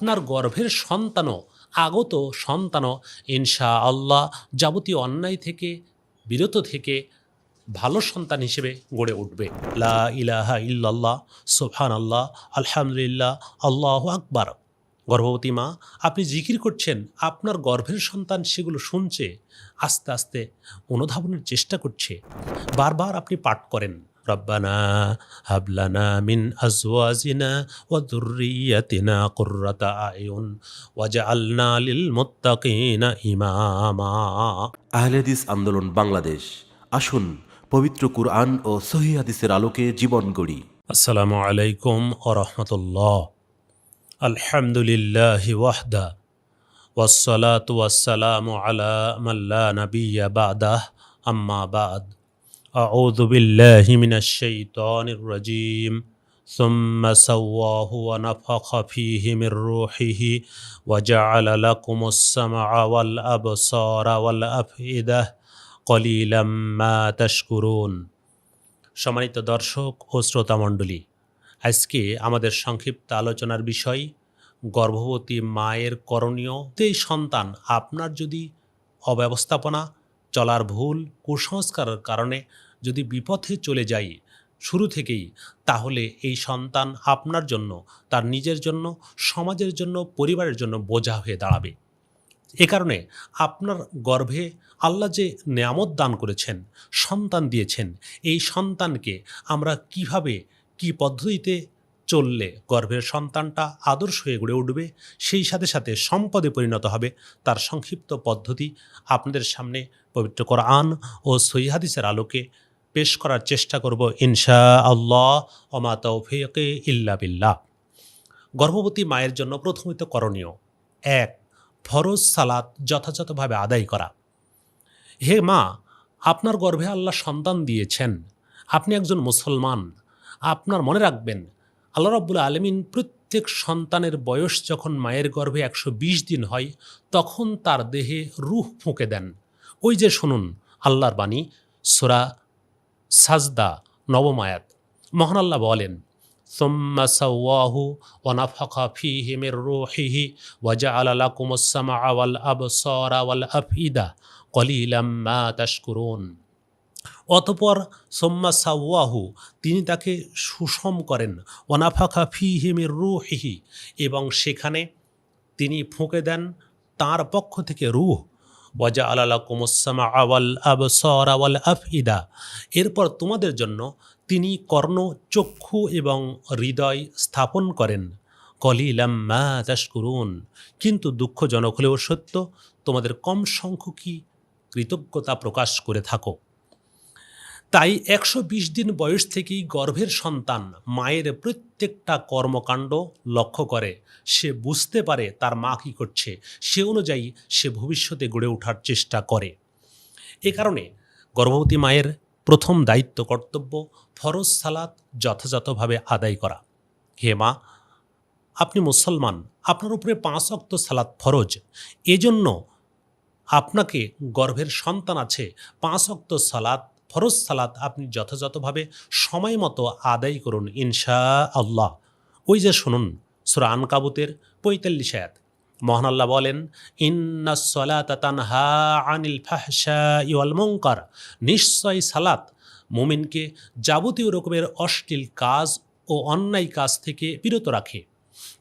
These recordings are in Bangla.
আপনার গর্ভের সন্তানও, আগত সন্তানও ইনশা আল্লাহ যাবতীয় অন্যায় থেকে, বিরত থেকে ভালো সন্তান হিসেবে গড়ে উঠবে। লা ইলাহা ইল্লাল্লাহ সোফান আল্লাহ আলহামদুলিল্লাহ, আল্লাহ আকবার। গর্ভবতী মা, আপনি জিকির করছেন, আপনার গর্ভের সন্তান সেগুলো শুনছে, আস্তে আস্তে অনুধাবনের চেষ্টা করছে, বারবার আপনি পাঠ করেন। রব্বানা হাবলানা মিন আজওয়াজিনা ওয়া যুররিয়াতিনা কুররাতা আয়ুন ওয়াজআলনা লিল মুত্তাকিনা ইমামা আহলেদিস আন্দোলন বাংলাদেশ আসুন পবিত্র কুরআন ও সহি হাদিসের আলোকে জীবন গড়ি। আসসালামু আলাইকুম ও রহমতুল্লাহ। আলহামদুলিল্লাহ ওয়াহদা ওয়াসসালাতু ওয়াসসালামু আলা মাল্লা নাবিয়্যা বাদাহ আম্মা বাদ। أعوذ بالله من الشيطان الرجيم ثم سواه ونفخ فيه من روحه وجعل لكم السمع والأبصار والأفئدة قليلا ما تشكرون সম্মানিত দর্শক ও শ্রোতামণ্ডলী আজকে আমাদের সংক্ষিপ্ত আলোচনার বিষয় গর্ভবতী মায়ের করণীয় এই সন্তান আপনার যদি অব্যবস্থাপনা চলার ভুল কুসংস্কারের কারণে যদি বিপথে চলে যাই শুরু থেকেই, তাহলে এই সন্তান আপনার জন্য, তার নিজের জন্য, সমাজের জন্য, পরিবারের জন্য বোঝা হয়ে দাঁড়াবে। এ কারণে আপনার গর্ভে আল্লাহ যে নেয়ামত দান করেছেন, সন্তান দিয়েছেন, এই সন্তানকে আমরা কীভাবে, কি পদ্ধতিতে চললে গর্ভের সন্তানটা আদর্শ হয়ে গড়ে উঠবে, সেই সাথে সাথে সম্পদে পরিণত হবে। তার সংক্ষিপ্ত পদ্ধতি আপনাদের সামনে পবিত্র কোরআন ও সহিহাদিসের আলোকে পেশ করার চেষ্টা করব ইনশা আল্লাহ তৌফিকে ইল্লা বিল্লাহ। গর্ভবতী মায়ের জন্য প্রথমিত করণীয়, এক, ফরজ সালাত যথাযথভাবে আদায় করা। হে মা, আপনার গর্ভে আল্লাহ সন্তান দিয়েছেন। আপনি একজন মুসলমান। আপনার মনে রাখবেন আল্লাহ রব্বুল আলমিন প্রত্যেক সন্তানের বয়স যখন মায়ের গর্ভে একশো বিশ দিন হয় তখন তার দেহে রুহ ফুঁকে দেন ওই যে শুনুন আল্লাহর বাণী সোরা সাজদা নবমায়াত মহান আল্লাহ বলেন ثم سواه ونفخ فيه من روحه وجعل لكم السمع والأبصار والأفئدة قليلا ما تشكرون অতপর সোম্মা সাওয়াহু, তিনি তাকে সুষম করেন। ওনাফাখা ফি হিমির রুহিহি, এবং সেখানে তিনি ফুঁকে দেন তার পক্ষ থেকে রুহ। ওয়াজা আলালা কুমুসামা আওয়াল আবসর আওয়াল আফইদা, এরপর তোমাদের জন্য তিনি কর্ণ, চক্ষু এবং হৃদয় স্থাপন করেন। কলিলাম মা করুন কিন্তু দুঃখজনক হলেও সত্য, তোমাদের কম সংখ্যকই কৃতজ্ঞতা প্রকাশ করে থাকো। তাই একশো বিশ দিন বয়স থেকেই গর্ভের সন্তান মায়ের প্রত্যেকটা কর্মকাণ্ড লক্ষ্য করে। সে বুঝতে পারে তার মা কী করছে। সে অনুযায়ী সে ভবিষ্যতে গড়ে ওঠার চেষ্টা করে। এ কারণে গর্ভবতী মায়ের প্রথম দায়িত্ব কর্তব্য ফরজ সালাত যথাযথভাবে আদায় করা। হে মা, আপনি মুসলমান, আপনার উপরে পাঁচ অক্ত সালাত ফরজ। এজন্য আপনাকে গর্ভের সন্তান আছে, পাঁচ অক্ত সালাত ফরজ সালাত আপনি যথাযথভাবে সময় মতো আদায় করুন ইনশা আল্লাহ ওই যে শুনুন, সুরা আনকাবুতের পঁয়তাল্লিশ আয়াত। মহান আল্লাহ বলেন, ইন্না সলাত আনিল ফাহশা ইওয়াল মুনকার। নিশ্চয় সালাত মুমিনকে যাবতীয় রকমের অশ্লীল কাজ ও অন্যায় কাজ থেকে বিরত রাখে।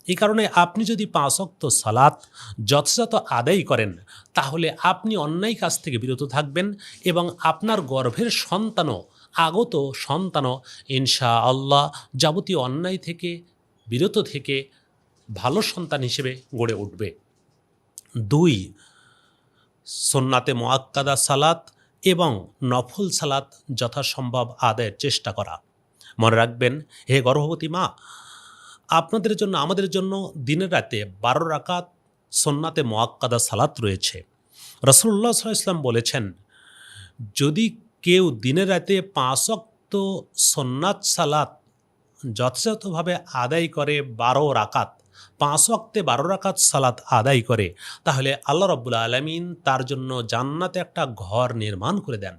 এই কারণে আপনি যদি পাঁচ অক্ত সালাত যথাযথ আদায় করেন, তাহলে আপনি অন্যায় কাজ থেকে বিরত থাকবেন এবং আপনার গর্ভের সন্তানও, আগত সন্তানও ইনশা আল্লাহ যাবতীয় অন্যায় থেকে, বিরত থেকে ভালো সন্তান হিসেবে গড়ে উঠবে। দুই, সন্নাতে মোয়াক্কাদা সালাত এবং নফল সালাত যথাসম্ভব আদায়ের চেষ্টা করা। মনে রাখবেন, হে গর্ভবতী মা আপনাদের জন্য, আমাদের জন্য দিনের রাতে বারো রাকাত সন্নাতে মোয়াক্কাদা সালাত রয়েছে। রসুল্লাহ ইসলাম বলেছেন, যদি কেউ দিনের রাতে পাঁচ অক্ত সন্ন্যাত সালাত যথাযথভাবে আদায় করে বারো রাকাত, পাঁচ অক্তে বারো রাকাত সালাত আদায় করে, তাহলে আল্লাহ রব্বুল আলমিন তার জন্য জান্নাতে একটা ঘর নির্মাণ করে দেন।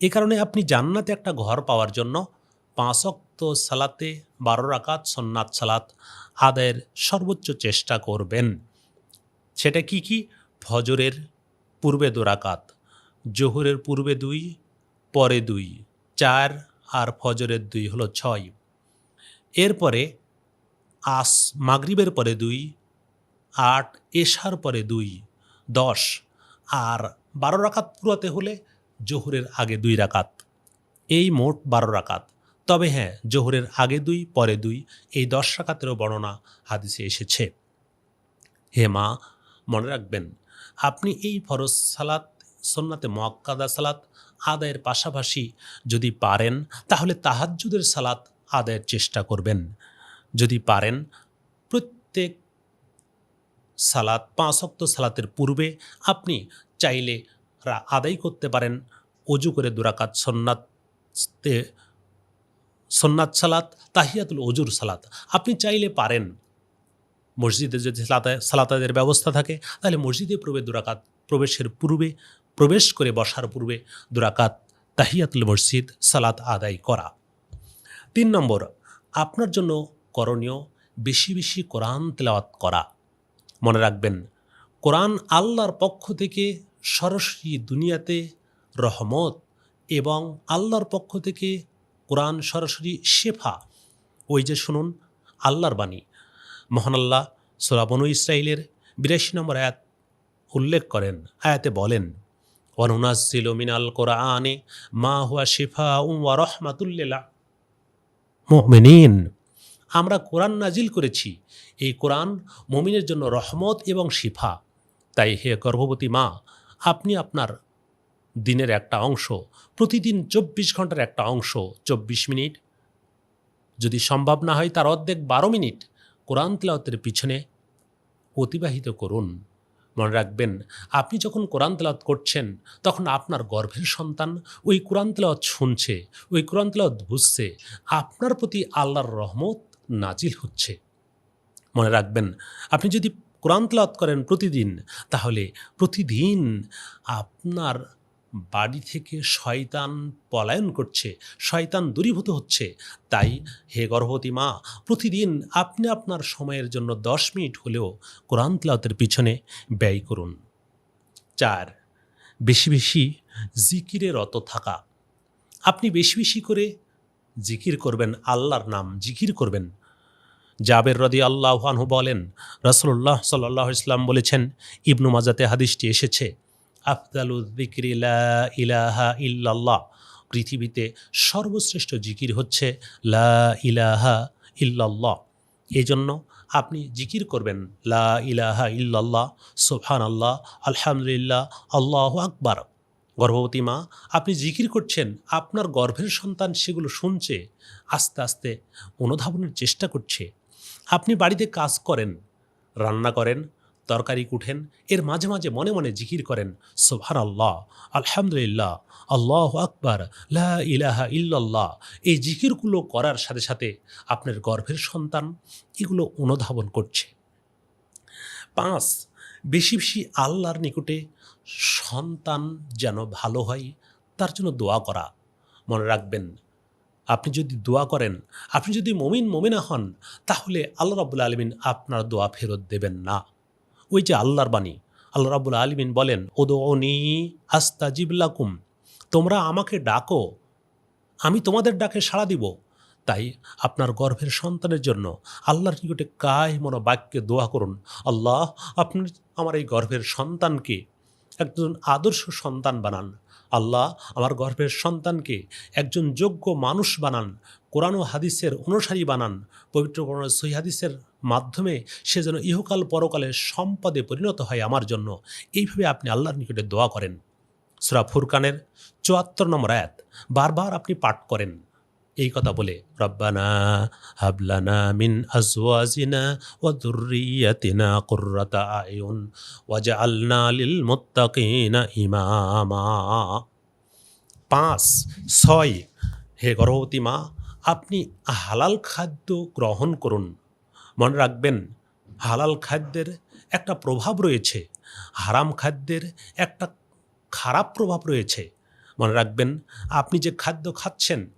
এ কারণে আপনি জান্নাতে একটা ঘর পাওয়ার জন্য পাঁচ অক্ত সালাতে, বারো রাকাত সন্ন্যাত সালাত আদায়ের সর্বোচ্চ চেষ্টা করবেন। সেটা কি কি? ফজরের পূর্বে দোরাকাত জোহরের পূর্বে দুই, পরে দুই, চার আর ফজরের দুই হলো ছয়। এরপরে আস মাগরিবের পরে দুই, আট এশার পরে দুই, দশ আর বারো রাকাত পুরাতে হলে জোহরের আগে দুই রাকাত। এই মোট বারো রাকাত। তবে হ্যাঁ জোহরের আগে দুই, পরে দুই, এই দশ রাকাতেরও বর্ণনা হাদিসে এসেছে। হে মা, মনে রাখবেন, আপনি এই ফরজ সালাত, সন্নাতে মক্কাদা সালাত আদায়ের পাশাপাশি যদি পারেন, তাহলে তাহাজ্জুদের সালাত আদায়ের চেষ্টা করবেন। যদি পারেন, প্রত্যেক সালাত, পাঁচ অক্ত সালাতের পূর্বে আপনি চাইলে আদায় করতে পারেন। অজু করে দুরাকাত সন্ন্যাতে সন্ন্যাত সালাত, তাহিয়াতুল অজুর সালাত। আপনি চাইলে পারেন। মসজিদে যদি সালাতে সালাতাদের ব্যবস্থা থাকে, তাহলে মসজিদে প্রবেশ দুরাকাত, প্রবেশের পূর্বে, প্রবেশ করে বসার পূর্বে দুরাকাত, তাহিয়াতুল মসজিদ সালাত আদায় করা। তিন নম্বর, আপনার জন্য করণীয় বেশি বেশি কোরআন তেলাওয়াত করা। মনে রাখবেন, কোরআন আল্লাহর পক্ষ থেকে সরাসরি দুনিয়াতে রহমত এবং আল্লাহর পক্ষ থেকে কোরআন সরাসরি শেফা। ওই যে শুনুন, আল্লাহর বাণী। মহান আল্লাহ সোরাবনু ইসরায়েলের বিরাশি নম্বর আয়াত উল্লেখ করেন। আয়াতে বলেন অনুনাজিল মিনাল কোরআনে মা হুয়া শেফা ওয়া রহমাতুল্লিলা মুমিনিন, আমরা কোরআন নাজিল করেছি। এই কোরআন মমিনের জন্য রহমত এবং শিফা। তাই হে গর্ভবতী মা, আপনি আপনার দিনের একটা অংশ, প্রতিদিন চব্বিশ ঘণ্টার একটা অংশ, চব্বিশ মিনিট। যদি সম্ভব না হয় তার অর্ধেক বারো মিনিট কোরআন তেলাওয়াতের পিছনে অতিবাহিত করুন। মনে রাখবেন, আপনি যখন কোরআন তেলাওয়াত করছেন, তখন আপনার গর্ভের সন্তান ওই কোরআন তেলাওয়াত শুনছে, ওই কোরআন তেলাওয়াত বুঝছে, আপনার প্রতি আল্লাহর রহমত নাজিল হচ্ছে। মনে রাখবেন, আপনি যদি কোরআন তেলাওয়াত করেন প্রতিদিন, তাহলে প্রতিদিন আপনার বাড়ি থেকে শয়তান পলায়ন করছে, শয়তান দূরীভূত হচ্ছে। তাই, হে গর্ভবতী মা, প্রতিদিন আপনি আপনার সময়ের জন্য দশ মিনিট হলেও কোরআন তেলাওয়াতের পিছনে ব্যয় করুন। চার, বেশি বেশি জিকিরে রত থাকা। আপনি বেশি বেশি করে জিকির করবেন, আল্লাহর নাম জিকির করবেন। জাবের রদি আল্লাহানহু বলেন রসল্লাহ সাল্লাহ ইসলাম বলেছেন, ইবনু মাজাতে হাদিসটি এসেছে আফদালুদ্দিকরি লা ইলাহা ইল্লাল্লাহ। পৃথিবীতে সর্বশ্রেষ্ঠ জিকির হচ্ছে লা ইলাহা ইল্লাল্লাহ। এই জন্য আপনি জিকির করবেন লা ইলাহা ইল্লাল্লাহ সোফান আল্লাহ আলহামদুলিল্লাহ, আল্লাহ আকবার। গর্ভবতী মা, আপনি জিকির করছেন, আপনার গর্ভের সন্তান সেগুলো শুনছে, আস্তে আস্তে অনুধাবনের চেষ্টা করছে। আপনি বাড়িতে কাজ করেন, রান্না করেন তরকারি কুঠেন, এর মাঝে মাঝে মনে মনে জিকির করেন সোভার আল্লাহ আলহামদুলিল্লাহ, আল্লাহ আকবার, লা ইলাহা ইল্লাল্লাহ। এই জিকিরগুলো করার সাথে সাথে আপনার গর্ভের সন্তান এগুলো অনুধাবন করছে। পাঁচ, বেশি বেশি আল্লাহর নিকটে সন্তান যেন ভালো হয়, তার জন্য দোয়া করা। মনে রাখবেন, আপনি যদি দোয়া করেন, আপনি যদি মমিন, মমিনা হন, তাহলে আল্লাহ রাবুল আলমিন আপনার দোয়া ফেরত দেবেন না। ওই যে আল্লাহর বাণী। আল্লাহ রাবুল আলমিন বলেন ওদো অনি আস্তা জিবলাকুম তোমরা আমাকে ডাকো, আমি তোমাদের ডাকে সাড়া দিব। তাই আপনার গর্ভের সন্তানের জন্য আল্লাহর নিকটে কায় মনো বাক্যে দোয়া করুন। আল্লাহ, আপনি আমার এই গর্ভের সন্তানকে একজন আদর্শ সন্তান বানান। আল্লাহ, আমার গর্ভের সন্তানকে একজন যোগ্য মানুষ বানান। কোরআন ও হাদিসের অনুসারী বানান। পবিত্র কোরআন সহি হাদিসের মাধ্যমে সে যেন ইহকাল পরকালে সম্পদে পরিণত হয় আমার জন্য। এইভাবে আপনি আল্লাহর নিকটে দোয়া করেন। সুরা ফুরকানের চুয়াত্তর নম্বর আয়াত। বারবার আপনি পাঠ করেন। এই কথা বলে, রব্বানা হাবলানা মিন আজওয়াজিনা ওয়া যুররিয়াতিনা কুররাতা আয়ুন ওয়াজআলনা লিল মুত্তাকিনা ইমামা। পাঁচ, ছয়, হে গর্ভবতী মা, আপনি হালাল খাদ্য গ্রহণ করুন। মনে রাখবেন, হালাল খাদ্যের একটা প্রভাব রয়েছে, হারাম খাদ্যের একটা খারাপ প্রভাব রয়েছে। মনে রাখবেন, আপনি যে খাদ্য খাচ্ছেন,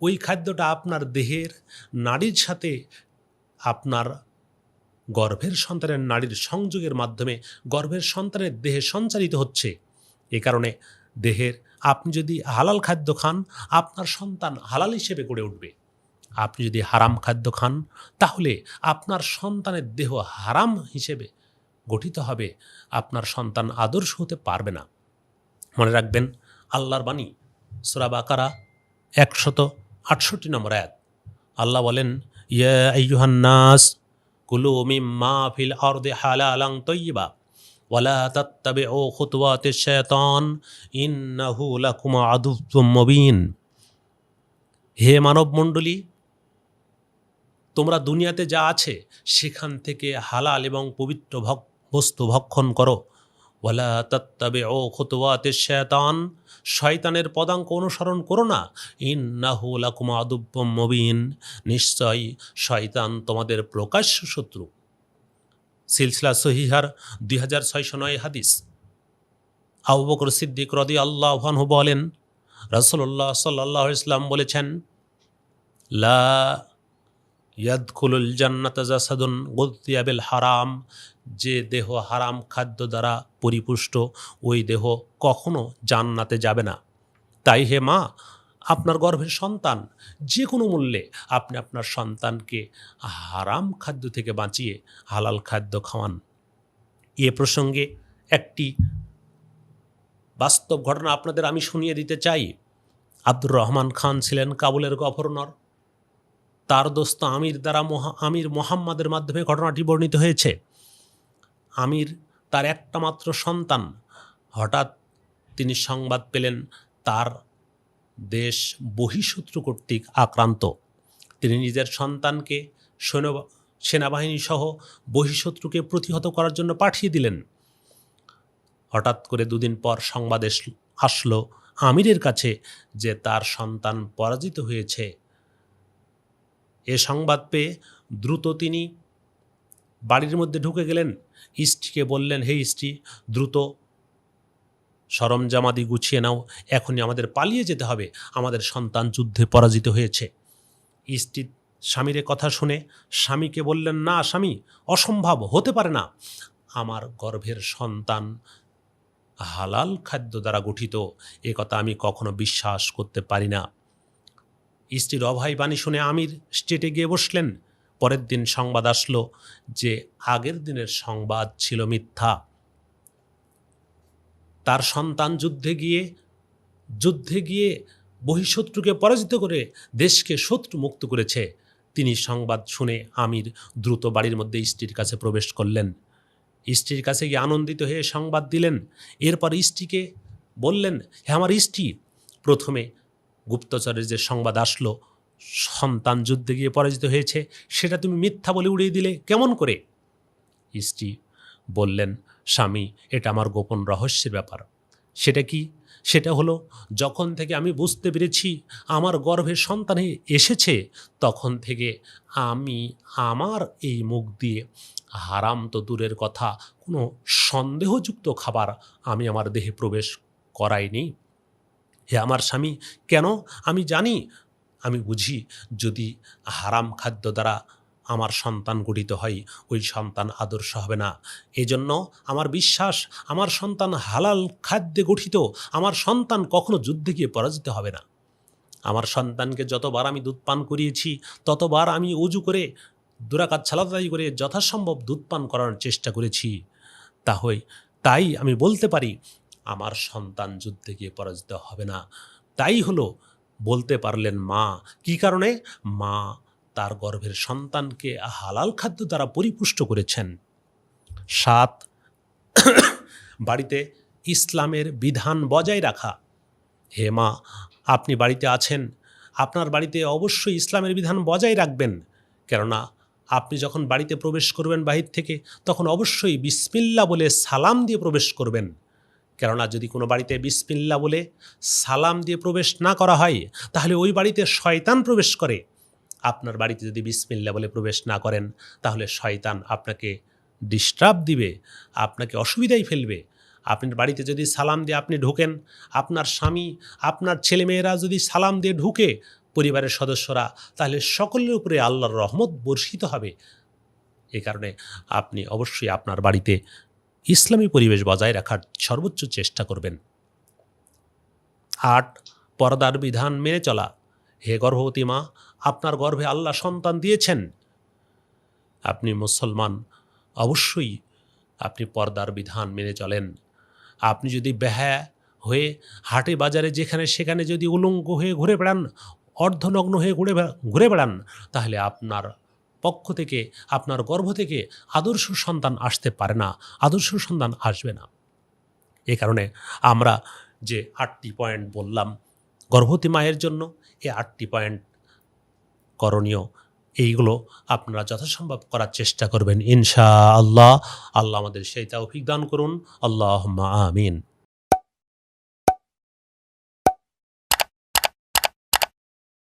ওই খাদ্যটা আপনার দেহের নাড়ির সাথে আপনার গর্ভের সন্তানের নারীর সংযোগের মাধ্যমে গর্ভের সন্তানের দেহে সঞ্চারিত হচ্ছে। এ কারণে দেহের, আপনি যদি হালাল খাদ্য খান, আপনার সন্তান হালাল হিসেবে গড়ে উঠবে। আপনি যদি হারাম খাদ্য খান, তাহলে আপনার সন্তানের দেহ হারাম হিসেবে গঠিত হবে। আপনার সন্তান আদর্শ হতে পারবে না। মনে রাখবেন, আল্লাহর বাণী, সুরা বাকারা একশত আটষট্টি নম্বর এক আল্লাহ বলেন, ইয়া আইয়ুহান্নাস, কুলু মিম্মা ফিল আরদি হালালান তয়্যিবা ওয়ালা তাত্তাবিউ খুতুওয়াতিশ শায়তান ইন্নাহু লাকুম মুবিন। হে মানব মণ্ডলী তোমরা দুনিয়াতে যা আছে, সেখান থেকে হালাল এবং পবিত্র ভক- বস্তু ভক্ষণ করো। ওয়ালা তত্তাবে ও খুতুয়াতে শয়তান শয়তানের পদাঙ্ক অনুসরণ করো না। ইন্নাহু লাকুম মবিন। নিশ্চয় শয়তান তোমাদের প্রকাশ্য শত্রু। সিলসিলা সহিহার দুই হাজার ছয়শো নয় হাদিস। আবু বকর সিদ্দিক রদি আল্লাহানহু বলেন রসল্লাহ সাল্লাহ ইসলাম বলেছেন, লা ইয়াদখুলুল জান্নাত জাসাদুন গুলতিয়াবিল হারাম। যে দেহ হারাম খাদ্য দ্বারা পরিপুষ্ট, ওই দেহ কখনো জান্নাতে যাবে না। তাই হে মা, আপনার গর্ভের সন্তান যে কোনো মূল্যে আপনি আপনার সন্তানকে হারাম খাদ্য থেকে বাঁচিয়ে হালাল খাদ্য খাওয়ান। এ প্রসঙ্গে একটি বাস্তব ঘটনা আপনাদের আমি শুনিয়ে দিতে চাই। আব্দুর রহমান খান ছিলেন কাবুলের গভর্নর। তার দোস্ত আমির দ্বারা মহা, আমির মোহাম্মদের মাধ্যমে ঘটনাটি বর্ণিত হয়েছে। আমির তার একটা মাত্র সন্তান। হঠাৎ তিনি সংবাদ পেলেন, তার দেশ বহিঃশত্রু কর্তৃক আক্রান্ত। তিনি নিজের সন্তানকে সৈন্য সেনাবাহিনী সহ বহিঃশত্রুকে প্রতিহত করার জন্য পাঠিয়ে দিলেন। হঠাৎ করে দুদিন পর সংবাদ আসলো আমিরের কাছে যে তার সন্তান পরাজিত হয়েছে। এ সংবাদ পেয়ে দ্রুত তিনি বাড়ির মধ্যে ঢুকে গেলেন। স্ত্রীকে বললেন, হে স্ত্রী দ্রুত সরঞ্জামাদি গুছিয়ে নাও। এখনই আমাদের পালিয়ে যেতে হবে। আমাদের সন্তান যুদ্ধে পরাজিত হয়েছে। স্ত্রী স্বামীর কথা শুনে স্বামীকে বললেন, না স্বামী, অসম্ভব, হতে পারে না। আমার গর্ভের সন্তান হালাল খাদ্য দ্বারা গঠিত। এ কথা আমি কখনো বিশ্বাস করতে পারি না। স্ত্রীর অভয় বাণী শুনে আমির স্টেটে গিয়ে বসলেন। পরের দিন সংবাদ আসলো যে আগের দিনের সংবাদ ছিল মিথ্যা। তার সন্তান যুদ্ধে গিয়ে যুদ্ধে গিয়ে বহিঃশত্রুকে পরাজিত করে দেশকে শত্রু মুক্ত করেছে। তিনি সংবাদ শুনে আমির দ্রুত বাড়ির মধ্যে স্ত্রীর কাছে প্রবেশ করলেন। স্ত্রীর কাছে গিয়ে আনন্দিত হয়ে সংবাদ দিলেন। এরপর স্ত্রীকে বললেন হ্যাঁ আমার স্ত্রী, প্রথমে গুপ্তচরের যে সংবাদ আসলো, সন্তান যুদ্ধে গিয়ে পরাজিত হয়েছে, সেটা তুমি মিথ্যা বলে উড়িয়ে দিলে কেমন করে? স্ত্রী বললেন, স্বামী, এটা আমার গোপন রহস্যের ব্যাপার। সেটা কি? সেটা হলো, যখন থেকে আমি বুঝতে পেরেছি আমার গর্ভে সন্তান এসেছে, তখন থেকে আমি আমার এই মুখ দিয়ে হারাম তো দূরের কথা, কোনো সন্দেহযুক্ত খাবার আমি আমার দেহে প্রবেশ করাইনি। হে আমার স্বামী, কেন? আমি জানি, আমি বুঝি, যদি হারাম খাদ্য দ্বারা আমার সন্তান গঠিত হয়, ওই সন্তান আদর্শ হবে না। এজন্য আমার বিশ্বাস, আমার সন্তান হালাল খাদ্যে গঠিত, আমার সন্তান কখনো যুদ্ধে গিয়ে পরাজিত হবে না। আমার সন্তানকে যতবার আমি দুধ পান করিয়েছি, ততবার আমি উজু করে, দুরাকাত ছালাতাই করে যথাসম্ভব দুধ পান করার চেষ্টা করেছি। তাহলে তাই আমি বলতে পারি আমার সন্তান যুদ্ধে গিয়ে পরাজিত হবে না। তাই হলো বলতে পারলেন মা, কি কারণে? মা তার গর্ভের সন্তানকে হালাল খাদ্য দ্বারা পরিপুষ্ট করেছেন। সাত, বাড়িতে ইসলামের বিধান বজায় রাখা। হে মা, আপনি বাড়িতে আছেন, আপনার বাড়িতে অবশ্যই ইসলামের বিধান বজায় রাখবেন। কেননা আপনি যখন বাড়িতে প্রবেশ করবেন বাহির থেকে, তখন অবশ্যই বিসমিল্লা বলে সালাম দিয়ে প্রবেশ করবেন। কেননা যদি কোনো বাড়িতে বিসমিল্লা বলে সালাম দিয়ে প্রবেশ না করা হয়, তাহলে ওই বাড়িতে শয়তান প্রবেশ করে। আপনার বাড়িতে যদি বিসমিল্লা বলে প্রবেশ না করেন, তাহলে শয়তান আপনাকে ডিস্টার্ব দিবে, আপনাকে অসুবিধায় ফেলবে। আপনার বাড়িতে যদি সালাম দিয়ে আপনি ঢোকেন, আপনার স্বামী, আপনার ছেলেমেয়েরা যদি সালাম দিয়ে ঢুকে পরিবারের সদস্যরা, তাহলে সকলের উপরে আল্লাহর রহমত বর্ষিত হবে। এই কারণে আপনি অবশ্যই আপনার বাড়িতে ইসলামী পরিবেশ বজায় রাখার সর্বোচ্চ চেষ্টা করবেন। আট, পর্দার বিধান মেনে চলা। হে গর্ভবতী মা, আপনার গর্ভে আল্লাহ সন্তান দিয়েছেন। আপনি মুসলমান, অবশ্যই আপনি পর্দার বিধান মেনে চলেন। আপনি যদি বেহায়া হয়ে হাটে বাজারে যেখানে সেখানে যদি উলঙ্গ হয়ে ঘুরে বেড়ান, অর্ধনগ্ন হয়ে ঘুরে ঘুরে বেড়ান, তাহলে আপনার পক্ষ থেকে, আপনার গর্ভ থেকে আদর্শ সন্তান আসতে পারে না, আদর্শ সন্তান আসবে না। এই কারণে আমরা যে আটটি পয়েন্ট বললাম, গর্ভবতী মায়ের জন্য এই আটটি পয়েন্ট করণীয়। এইগুলো আপনারা যথাসম্ভব করার চেষ্টা করবেন ইনশা আল্লাহ আল্লাহ আমাদের সেই দান করুন। আল্লাহ আমিন।